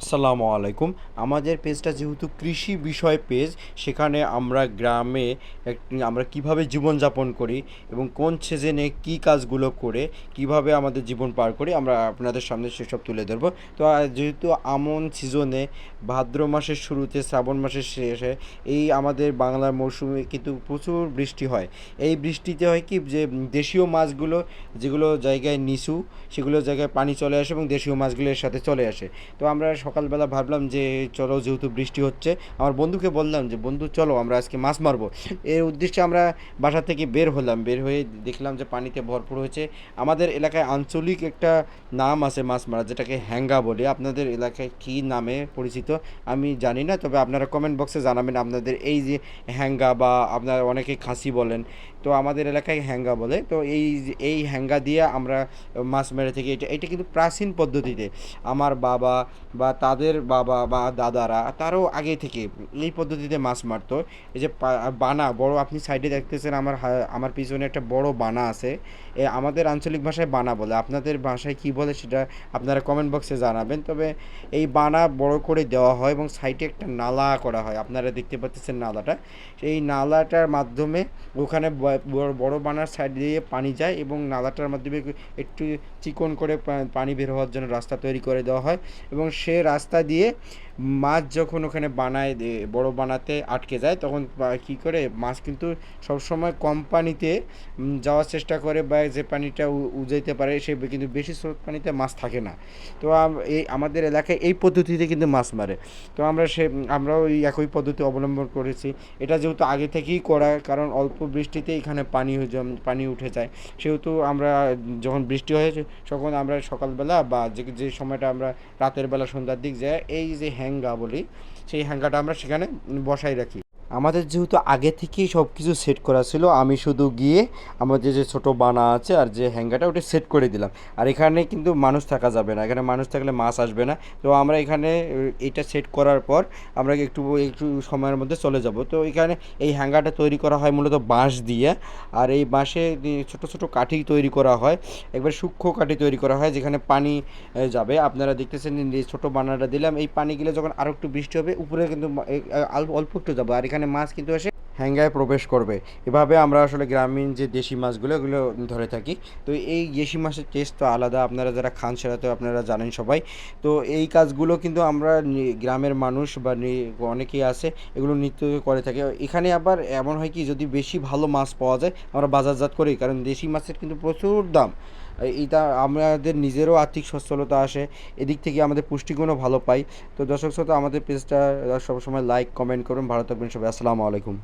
আসসালামু আলাইকুম। আমাদের পেজটা যেহেতু কৃষি বিষয় পেজ, সেখানে আমরা গ্রামে আমরা কীভাবে জীবনযাপন করি এবং কোন সিজনে কী কাজগুলো করে, কীভাবে আমাদের জীবন পার করি, আমরা আপনাদের সামনে সেসব তুলে ধরবো। তো যেহেতু আমন সিজনে, ভাদ্র মাসের শুরুতে, শ্রাবণ মাসের শেষে, এই আমাদের বাংলার মৌসুমে কিন্তু প্রচুর বৃষ্টি হয়। এই বৃষ্টিতে হয় কি, যে দেশীয় মাছগুলো, যেগুলো জায়গায় নিচু, সেগুলো জায়গায় পানি চলে আসে এবং দেশীয় মাছগুলো এর সাথে চলে আসে। তো, আমরা সকালবেলা ভাবলাম যে চলো যেহেতু বৃষ্টি হচ্ছে, আমার বন্ধুকে বললাম যে, বন্ধু, চলো আমরা আজকে মাছ মারবো। এর উদ্দেশ্যে আমরা বাসা থেকে বের হলাম, বের হয়ে দেখলাম যে পানিতে ভরপুর হয়েছে। আমাদের এলাকায় আঞ্চলিক একটা নাম আছে মাছ মারা, যেটাকে হ্যাঙ্গা বলে। আপনাদের এলাকায় কী নামে পরিচিত? আমি জানি না, তবে আপনারা কমেন্ট বক্সে জানাবেন আপনাদের এই যে হ্যাঙ্গা বা আপনারা অনেকে খাসি বলেন। তো আমাদের এলাকায় হ্যাঙ্গা বলে। তো এই এই হ্যাঙ্গা দিয়ে আমরা মাছ মেরে থাকি। এটা এটা কিন্তু প্রাচীন পদ্ধতিতে। আমার বাবা বা তাদের বাবা বা দাদারা তারও আগে থেকে এই পদ্ধতিতে মাছ মারতো। এই যে বানা, বড় আপনি সাইডে দেখতেছেন আমার আমার পিছনে একটা বড় বানা আছে। এ আমাদের আঞ্চলিক ভাষায় বানা বলে। আপনাদের ভাষায় কি বলে সেটা আপনারা কমেন্ট বক্সে জানাবেন। তবে এই বানা বড় করে দেওয়া হয় এবং সাইডে একটা নালা করা হয়। আপনারা দেখতে পাচ্ছেন নালাটা। সেই নালাটার মাধ্যমে ওখানে বড় বানার সাইড দিয়ে পানি যায় এবং নালাটার মাধ্যমে একটু চিকন করে পানি বের হওয়ার জন্য রাস্তা তৈরি করে দেওয়া হয়। এবং সে রাস্তা দিয়ে মাছ যখন ওখানে বানায় বড় বানাতে আটকে যায়, তখন কী করে? মাছ কিন্তু সবসময় কম পানিতে যাওয়ার চেষ্টা করে বা যে পানিটা উজাইতে পারে, সে কিন্তু বেশি স্রোত পানিতে মাছ থাকে না। তো এই আমাদের এলাকায় এই পদ্ধতিতে কিন্তু মাছ মারে। তো আমরা সে, আমরাও এই একই পদ্ধতি অবলম্বন করেছি। এটা যেহেতু আগে থেকেই করা, কারণ অল্প বৃষ্টিতে এখানে পানি পানি উঠে যায়। সেহেতু আমরা যখন বৃষ্টি হয় তখন আমরা সকালবেলা বা যে সময়টা আমরা রাতের বেলা সন্ধ্যার দিক যায় এই যে হ্যাঙ্গা বলি সেই হ্যাঙ্গাটা আমরা সেখানে বসাই রাখি। আমাদের যেহেতু আগে থেকেই সব কিছু সেট করা ছিল, আমি শুধু গিয়ে আমাদের যে ছোট বানা আছে আর যে হ্যাঙ্গাটা ওটা সেট করে দিলাম। আর এখানে কিন্তু মানুষ থাকা যাবে না, এখানে মানুষ থাকলে মাছ আসবে না। তো আমরা এখানে এইটা সেট করার পর আমরা একটু একটু সময়ের মধ্যে চলে যাব। তো এখানে এই হ্যাঙ্গারটা তৈরি করা হয় মূলত বাঁশ দিয়ে। আর এই বাঁশে ছোট ছোট কাঠি তৈরি করা হয়। একবার সূক্ষ্ম কাঠি তৈরি করা হয়, যেখানে পানি যাবে। আপনারা দেখতেছেন ছোট বানাটা দিলাম। এই পানিগুলো যখন আরও একটু বৃষ্টি হবে, উপরে কিন্তু অল্প একটু যাবে। আর এখানে মাছ কিন্তু এসে হ্যাঙ্গায় প্রবেশ করবে। এভাবে আমরা আসলে গ্রামীণ যে দেশি মাছগুলো, এগুলো ধরে থাকি। তো এই দেশি মাছের টেস্ট তো আলাদা। আপনারা যারা খান, সেটা তো আপনারা জানেন সবাই। তো এই কাজগুলো কিন্তু আমরা গ্রামের মানুষ বা অনেকেই আছে, এগুলো নিত্য করে থাকে। এখানে আবার এমন হয় কি, যদি বেশি ভালো মাছ পাওয়া যায়, আমরা বাজারজাত করি। কারণ দেশি মাছের কিন্তু প্রচুর দাম। এইটা আমাদের নিজেরও আর্থিক সচ্ছলতা আসে। এদিক থেকে আমাদের পুষ্টিগুণও ভালো পাই। তো দর্শক শ্রোতা, আমাদের পেজটা সবসময় লাইক কমেন্ট করুন। ভালো থাকবেন সবাই। আসসালামু আলাইকুম।